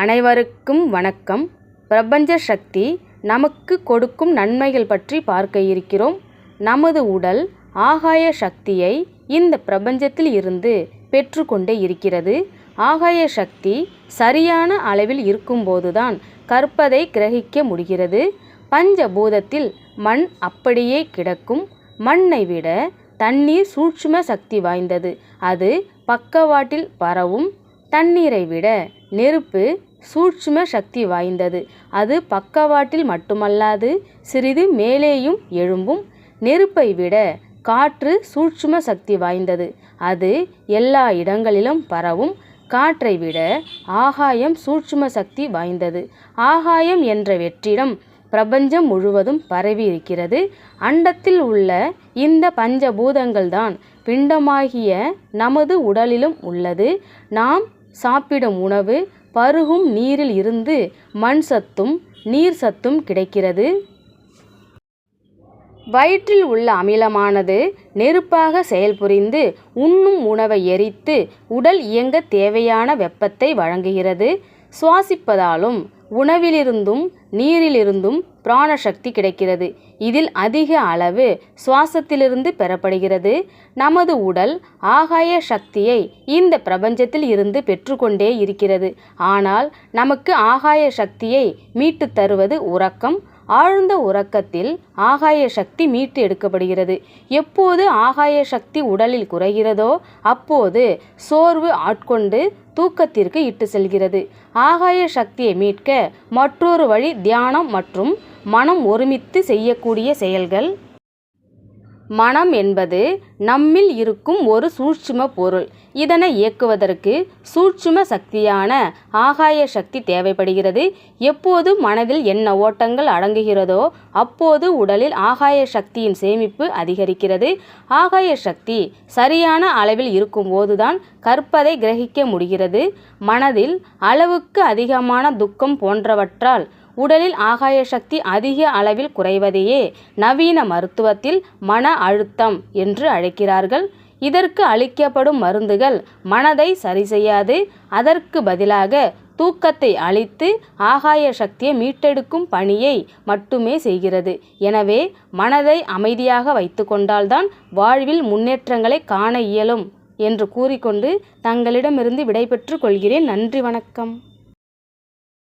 அனைவருக்கும் வணக்கம். பிரபஞ்ச சக்தி நமக்கு கொடுக்கும் நன்மைகள் பற்றி பார்க்க இருக்கிறோம். நமது உடல் ஆகாய சக்தியை இந்த பிரபஞ்சத்தில் இருந்து பெற்றுக்கொண்டே இருக்கிறது. ஆகாய சக்தி சரியான அளவில் இருக்கும்போதுதான் கற்பதை கிரகிக்க முடிகிறது. பஞ்சபூதத்தில் மண் அப்படியே கிடக்கும். மண்ணை விட தண்ணீர் சூட்சும சக்தி வாய்ந்தது. அது பக்கவாட்டில் பரவும் தண்ணீரை விட நெருப்பு சூட்சும சக்தி வாய்ந்தது. அது பக்கவாட்டில் மட்டுமல்லாது சிறிது மேலேயும் எழும்பும் நெருப்பை விட காற்று சூட்சும சக்தி வாய்ந்தது. அது எல்லா இடங்களிலும் பரவும். காற்றை விட ஆகாயம் சூட்சும சக்தி வாய்ந்தது. ஆகாயம் என்ற வெற்றிடம் பிரபஞ்சம் முழுவதும் பரவி இருக்கிறது. அண்டத்தில் உள்ள இந்த பஞ்சபூதங்கள்தான் பிண்டமாகிய நமது உடலிலும் உள்ளது. நாம் சாப்பிடும் உணவு பருகும் நீரில் இருந்து மண் சத்தும் நீர் சத்தும் கிடைக்கிறது. வயிற்றில் உள்ள அமிலமானது நெருப்பாக செயல்புரிந்து உண்ணும் உணவை எரித்து உடல் இயங்க தேவையான வெப்பத்தை வழங்குகிறது. சுவாசிப்பதாலும் உணவிலிருந்தும் நீரிலிருந்தும் பிராணசக்தி கிடைக்கிறது. இதில் அதிக அளவு சுவாசத்திலிருந்து பெறப்படுகிறது. நமது உடல் ஆகாய சக்தியை இந்த பிரபஞ்சத்தில் இருந்து பெற்றுக்கொண்டே இருக்கிறது. ஆனால் நமக்கு ஆகாய சக்தியை மீட்டு தருவது உறக்கம். ஆழ்ந்த உறக்கத்தில் ஆகாய சக்தி மீட்டு எடுக்கப்படுகிறது. எப்போது ஆகாய சக்தி உடலில் குறைகிறதோ அப்போது சோர்வு ஆட்கொண்டு தூக்கத்திற்கு இட்டு செல்கிறது. ஆகாய சக்தியை மீட்க மற்றொரு வழி தியானம் மற்றும் மனம் ஒருமித்து செய்யக்கூடிய செயல்கள் மனம் என்பது நம்மில் இருக்கும் ஒரு சூட்சும பொருள். இதனை இயக்குவதற்கு சூட்சும சக்தியான ஆகாய சக்தி தேவைப்படுகிறது. எப்போது மனதில் என்ன ஓட்டங்கள் அடங்குகிறதோ அப்போது உடலில் ஆகாய சக்தியின் சேமிப்பு அதிகரிக்கிறது. ஆகாய சக்தி சரியான அளவில் இருக்கும்போதுதான் கற்பதை கிரகிக்க முடிகிறது. மனதில் அளவுக்கு அதிகமான துக்கம் போன்றவற்றால் உடலில் ஆகாய சக்தி அதிக அளவில் குறைவதையே நவீன மருத்துவத்தில் மன அழுத்தம் என்று அழைக்கிறார்கள். இதற்கு அளிக்கப்படும் மருந்துகள் மனதை சரி செய்யாது. அதற்கு பதிலாக தூக்கத்தை அளித்து ஆகாய சக்தியை மீட்டெடுக்கும் பணியை மட்டுமே செய்கிறது. எனவே மனதை அமைதியாக வைத்து கொண்டால்தான் வாழ்வில் முன்னேற்றங்களை காண இயலும் என்று கூறிக்கொண்டு தங்களிடமிருந்து விடைபெற்று கொள்கிறேன். நன்றி வணக்கம்.